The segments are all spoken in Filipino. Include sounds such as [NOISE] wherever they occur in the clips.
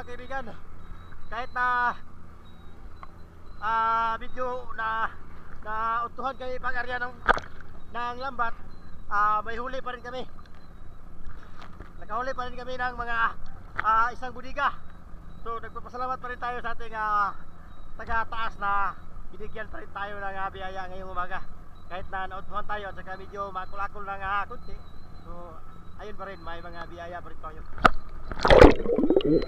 mga kaibigan. Kahit na ah medyo na na utuhan kami pag-arya ng ng lambat, ah may huli pa rin kami. Nakahuli pa rin kami ng mga ah, isang budiga. So nagpapasalamat pa rin tayo sa ating ah, taga-taas na binigyan pa rin tayo ng ah, biyaya ngayong umaga. Kahit na nautuhan tayo at saka medyo makul-akul ng ah, kunti. So ayun pa rin, may mga biyaya pa rin tayo. Ooh.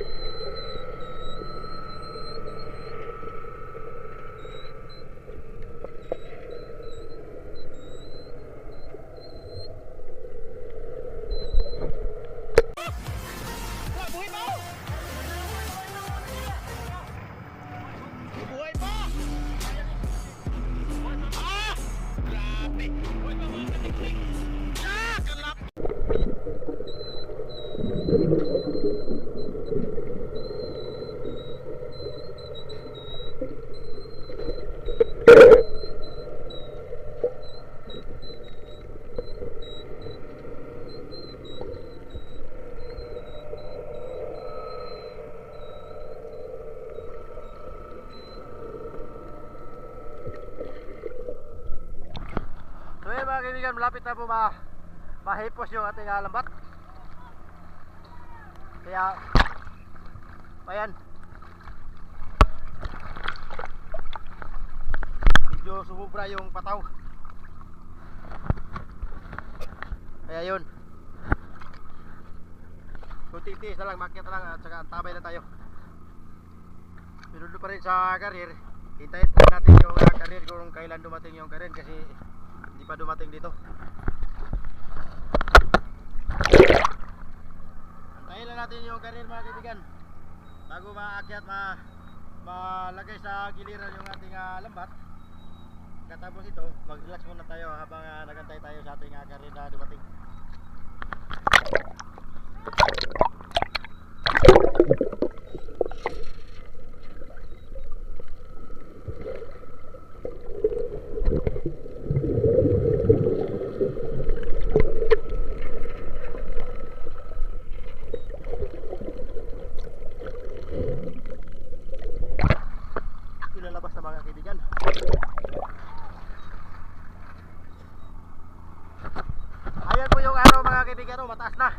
Mga malapit na po ma mahipos yung ating ah, lambat. Kaya, ayan. Medyo sumubra yung pataw. Kaya yun. Kunti-tiis na lang, makyat na lang at saka tabay na tayo. Doon pa rin sa karir, hintayin natin yung karir kung kailan dumating yung karir kasi hindi pa dumating dito. Antayin lang natin yung karir mga kaibigan. Bago maakyat, ma malagay sa giliran yung ating ah, lambat. Katapos ito, mag-relax muna tayo habang ah, nagantay tayo sa ating uh, karir na dumating. Ilalabas na mga kaibigan. Ayan po yung araw mga mataas na.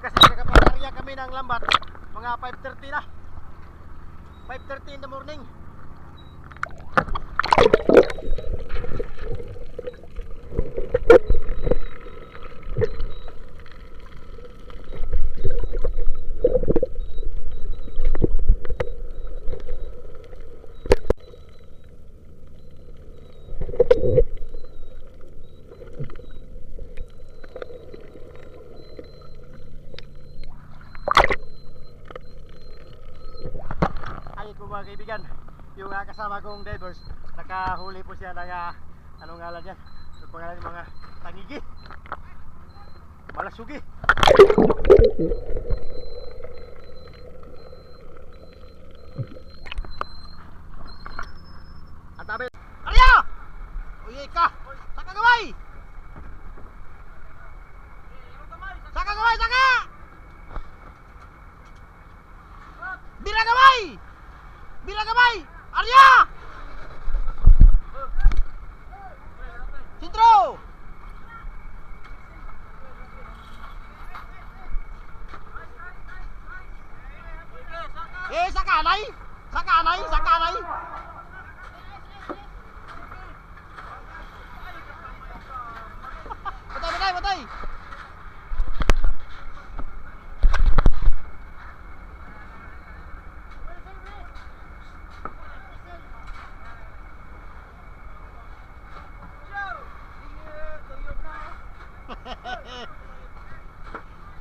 Kasi nakapag-area kami ng lambat, mga 5.30 na. 5.30 in the morning. Ayun po mga kaibigan, yung uh, kasama kong divers, nakahuli po siya ng uh, anong ngalan yan? Yung pangalan ng mga tangigi. Malasugi. này giá cả này giá cả này vào tay vào tay vào tay.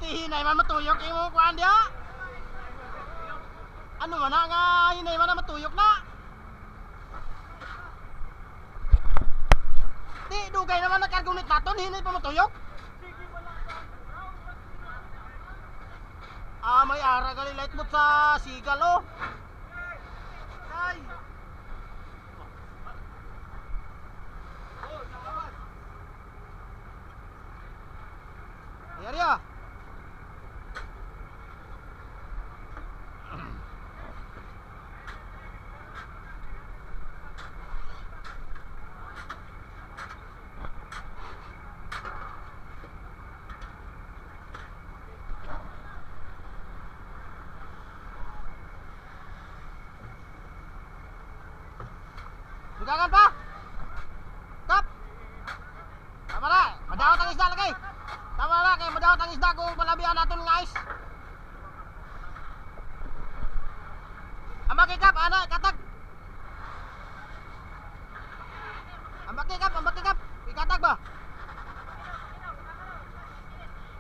Thì này mà mất tụi vô kia mua quan đó? Ano man na nga hinay man na matuyok na. Di dugay naman nagkargunit naton hinay pa matuyok. Ah, may ara gali light mo sa sigal oh. Ay. jangan pak. Stop. Tama na madaot tangis isda lagi. Tama na kaya madaot ang isda kung malabihan natin guys ambak ikap anak katag ambak ikap ambak ikap ikatag ba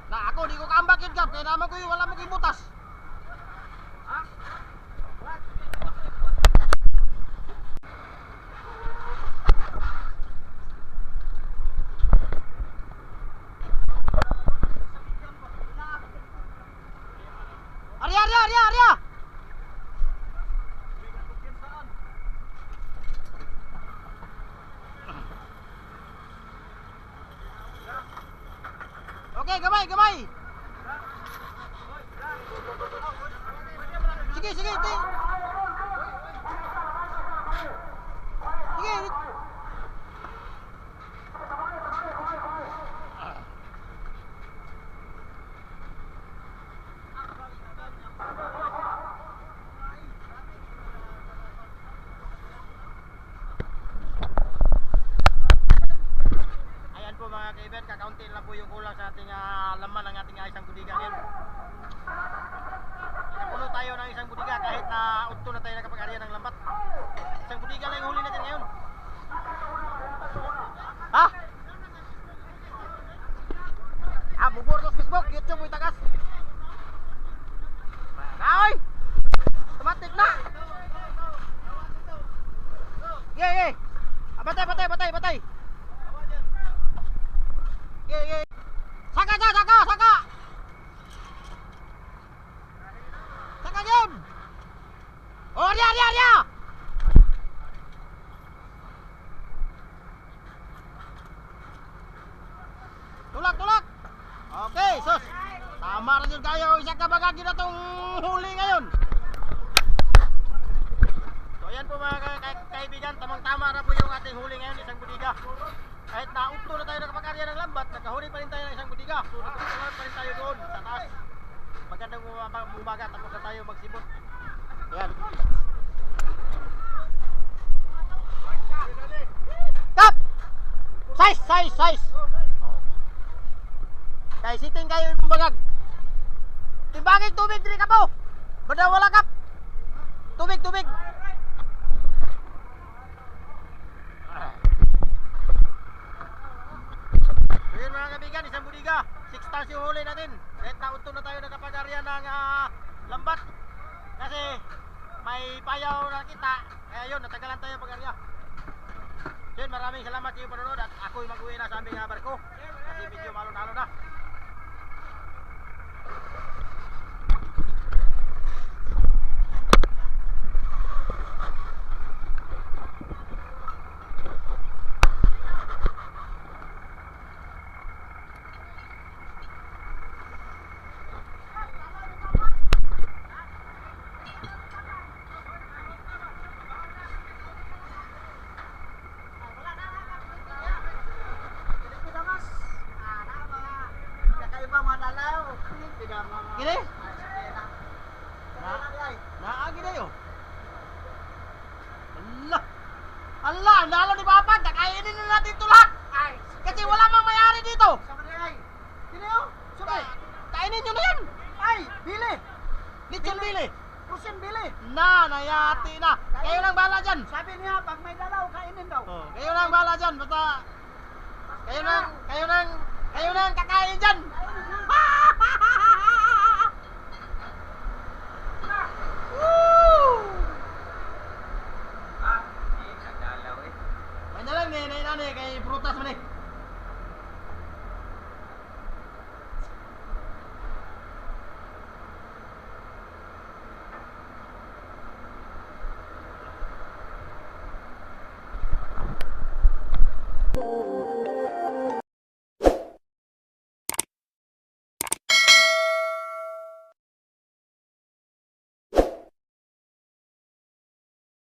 na ako di nah, ko kaambak ikap kaya naman ko yung wala mo yung butas Why? Isang budiga lang yung huli natin ngayon. Ha? Ah, bubur ko sa Facebook, YouTube, uy tagas. Naoy! Tumatik na! Ye, ye! Ah, batay, batay, batay, batay! Ye, ye! Tama yun kayo, isa ka bagagi na tong huli ngayon! So ayan po mga ka- ka- kaibigan, tamang-tama na po yung ating huli ngayon, isang budiga. Kahit naunto na tayo nakapag-arya ng lambat, nakahuli pa rin tayo ng isang budiga. So pa rin tayo doon sa taas. Magandang umaga, tapos na tayo magsibot. Ayan. Kap! Size, size, size! Kay siting kayo yung bagag. Timbangin tubig diri ka po. Bada wala kap. Tubig, tubig. Yun mga kaibigan, isang budiga. Six tons yung huli natin. Kahit naunto na tayo nakapag-arya ng ah, lambat. Kasi may payaw na kita. Kaya yun, natagalan tayo pag-arya. So yun, maraming salamat sa iyong panonood at ako'y mag-uwi na sa aming barko. Kasi medyo malon-alon na. Lalo ni Papa! Kakainin na natin ito lahat! Kasi wala mang mayari dito! Sini oh, sunay. Kainin nyo na yan! Ay, bili. Lechon bili! Kusin bili. Na! Nayati na! Kayo lang bahala dyan! Sabi niya, pag may dalaw, kainin daw. Oh, kayo lang bahala dyan! Basta... Kayo nang... Kayo nang... Kayo nang kakain dyan! [LAUGHS]